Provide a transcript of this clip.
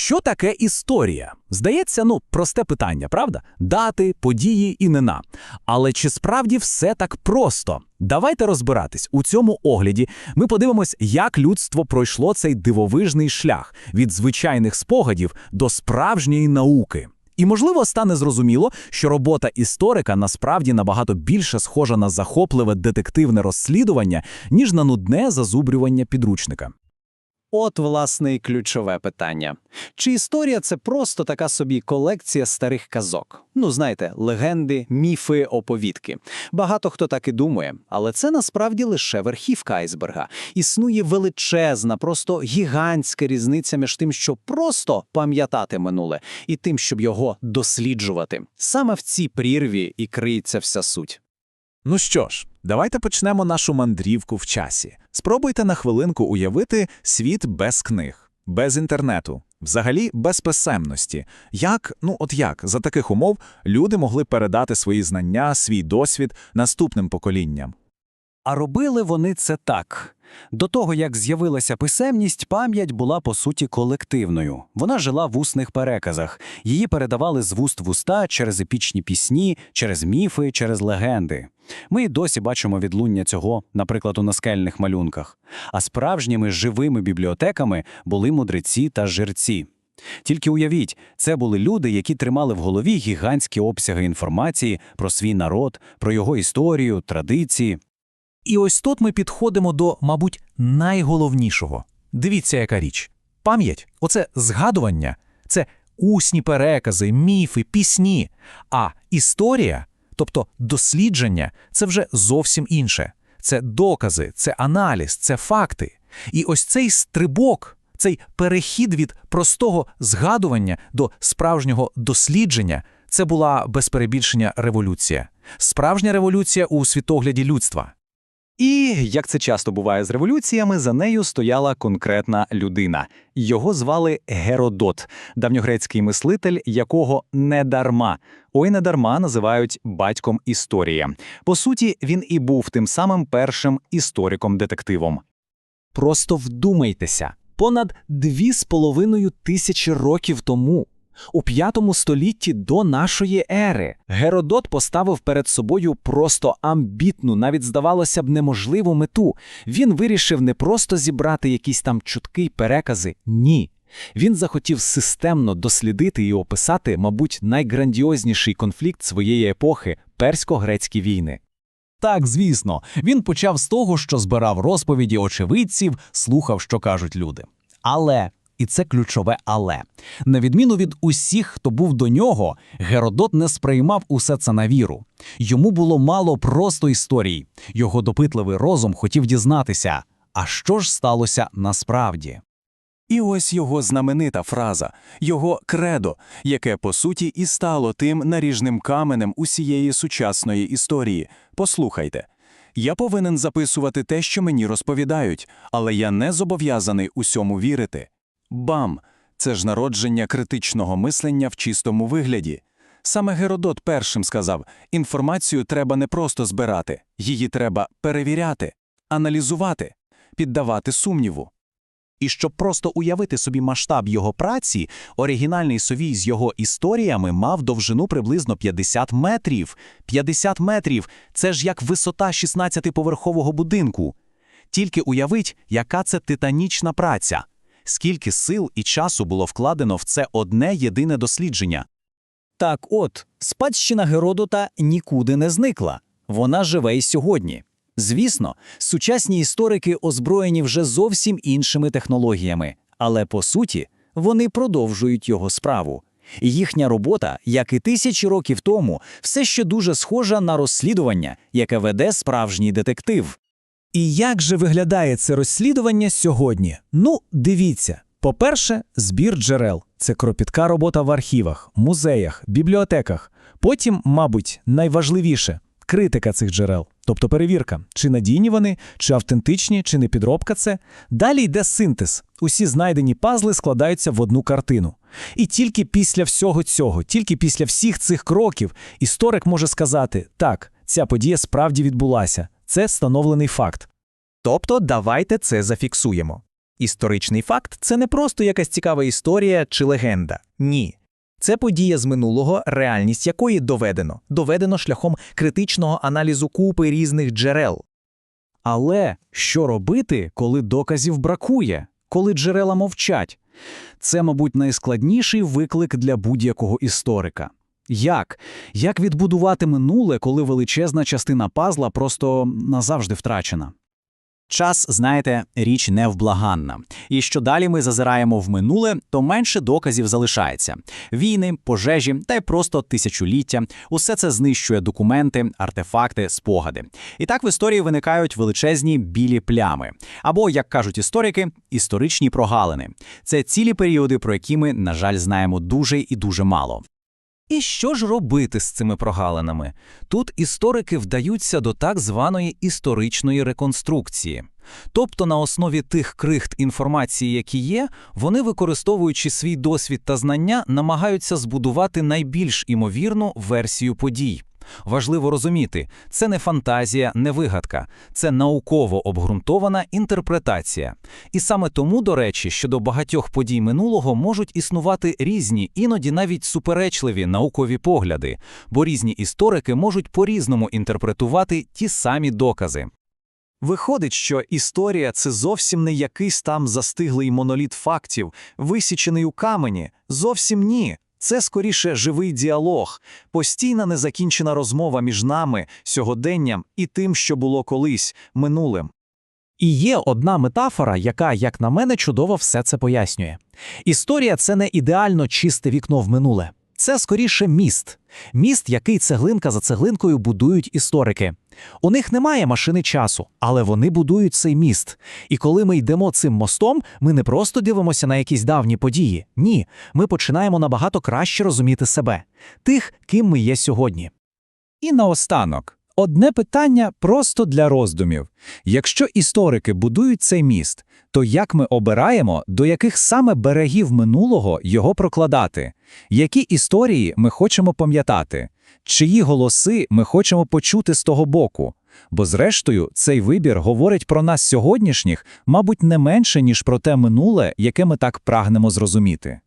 Що таке історія? Здається, ну, просте питання, правда? Дати, події, імена. Але чи справді все так просто? Давайте розбиратись. У цьому огляді ми подивимось, як людство пройшло цей дивовижний шлях від звичайних спогадів до справжньої науки. І, можливо, стане зрозуміло, що робота історика насправді набагато більше схожа на захопливе детективне розслідування, ніж на нудне зазубрювання підручника. От, власне, і ключове питання. Чи історія це просто така собі колекція старих казок? Ну, знаєте, легенди, міфи, оповідки. Багато хто так і думає, але це насправді лише верхівка айсберга. Існує величезна, просто гігантська різниця між тим, що просто пам'ятати минуле, і тим, щоб його досліджувати. Саме в цій прірві і криється вся суть. Ну що ж, давайте почнемо нашу мандрівку в часі. Спробуйте на хвилинку уявити світ без книг, без інтернету, взагалі без писемності. Як, ну от як, за таких умов люди могли передати свої знання, свій досвід наступним поколінням? А робили вони це так. До того, як з'явилася писемність, пам'ять була по суті колективною. Вона жила в усних переказах. Її передавали з вуст в уста через епічні пісні, через міфи, через легенди. Ми й досі бачимо відлуння цього, наприклад, у наскельних малюнках. А справжніми живими бібліотеками були мудреці та жерці. Тільки уявіть, це були люди, які тримали в голові гігантські обсяги інформації про свій народ, про його історію, традиції. І ось тут ми підходимо до, мабуть, найголовнішого. Дивіться, яка річ. Пам'ять оце згадування, це усні перекази, міфи, пісні. А історія, тобто дослідження, це вже зовсім інше. Це докази, це аналіз, це факти. І ось цей стрибок, цей перехід від простого згадування до справжнього дослідження це була без перебільшення революція. Справжня революція у світогляді людства. І, як це часто буває з революціями, за нею стояла конкретна людина. Його звали Геродот, давньогрецький мислитель, якого недарма, ой недарма називають батьком історії. По суті, він і був тим самим першим істориком-детективом. Просто вдумайтеся, понад дві з половиною тисячі років тому, у п'ятому столітті до нашої ери, Геродот поставив перед собою просто амбітну, навіть здавалося б, неможливу мету. Він вирішив не просто зібрати якісь там чутки й перекази. Ні. Він захотів системно дослідити і описати, мабуть, найграндіозніший конфлікт своєї епохи персько-грецькі війни. Так, звісно, він почав з того, що збирав розповіді очевидців, слухав, що кажуть люди. Але, і це ключове але, на відміну від усіх, хто був до нього, Геродот не сприймав усе це на віру. Йому було мало просто історій. Його допитливий розум хотів дізнатися, а що ж сталося насправді. І ось його знаменита фраза, його кредо, яке по суті і стало тим наріжним каменем усієї сучасної історії. Послухайте. Я повинен записувати те, що мені розповідають, але я не зобов'язаний усьому вірити. Бам! Це ж народження критичного мислення в чистому вигляді. Саме Геродот першим сказав: інформацію треба не просто збирати, її треба перевіряти, аналізувати, піддавати сумніву. І щоб просто уявити собі масштаб його праці, оригінальний совій з його історіями мав довжину приблизно 50 метрів. 50 метрів це ж як висота 16-поверхового будинку. Тільки уявить, яка це титанічна праця, скільки сил і часу було вкладено в це одне єдине дослідження. Так от, спадщина Геродота нікуди не зникла. Вона живе й сьогодні. Звісно, сучасні історики озброєні вже зовсім іншими технологіями, але по суті вони продовжують його справу. Їхня робота, як і тисячі років тому, все ще дуже схожа на розслідування, яке веде справжній детектив. І як же виглядає це розслідування сьогодні? Ну, дивіться. По-перше, збір джерел це кропітка робота в архівах, музеях, бібліотеках. Потім, мабуть, найважливіше критика цих джерел, тобто перевірка, чи надійні вони, чи автентичні, чи не підробка це. Далі йде синтез. Усі знайдені пазли складаються в одну картину. І тільки після всього цього, тільки після всіх цих кроків, історик може сказати: так, ця подія справді відбулася, це встановлений факт. Тобто, давайте це зафіксуємо. Історичний факт це не просто якась цікава історія чи легенда. Ні. Це подія з минулого, реальність якої доведено. Доведено шляхом критичного аналізу купи різних джерел. Але що робити, коли доказів бракує, коли джерела мовчать? Це, мабуть, найскладніший виклик для будь-якого історика. Як? Як відбудувати минуле, коли величезна частина пазла просто назавжди втрачена? Час, знаєте, річ невблаганна. І що далі ми зазираємо в минуле, то менше доказів залишається. Війни, пожежі та й просто тисячоліття – усе це знищує документи, артефакти, спогади. І так в історії виникають величезні білі плями. Або, як кажуть історики, історичні прогалини. Це цілі періоди, про які ми, на жаль, знаємо дуже і дуже мало. І що ж робити з цими прогалинами? Тут історики вдаються до так званої історичної реконструкції. Тобто на основі тих крихт інформації, які є, вони, використовуючи свій досвід та знання, намагаються збудувати найбільш імовірну версію подій. Важливо розуміти, це не фантазія, не вигадка, це науково обґрунтована інтерпретація. І саме тому, до речі, щодо багатьох подій минулого можуть існувати різні, іноді навіть суперечливі наукові погляди, бо різні історики можуть по-різному інтерпретувати ті самі докази. Виходить, що історія це зовсім не якийсь там застиглий моноліт фактів, висічений у камені. Зовсім ні. Це скоріше живий діалог, постійна незакінчена розмова між нами, сьогоденням і тим, що було колись, минулим. І є одна метафора, яка, як на мене, чудово все це пояснює. Історія це не ідеально чисте вікно в минуле. Це скоріше міст. Міст, який цеглинка за цеглинкою будують історики. У них немає машини часу, але вони будують цей міст. І коли ми йдемо цим мостом, ми не просто дивимося на якісь давні події. Ні, ми починаємо набагато краще розуміти себе, тих, ким ми є сьогодні. І наостанок, одне питання просто для роздумів. Якщо історики будують цей міст, то як ми обираємо, до яких саме берегів минулого його прокладати? Які історії ми хочемо пам'ятати? Чиї голоси ми хочемо почути з того боку? Бо зрештою, цей вибір говорить про нас сьогоднішніх, мабуть, не менше, ніж про те минуле, яке ми так прагнемо зрозуміти.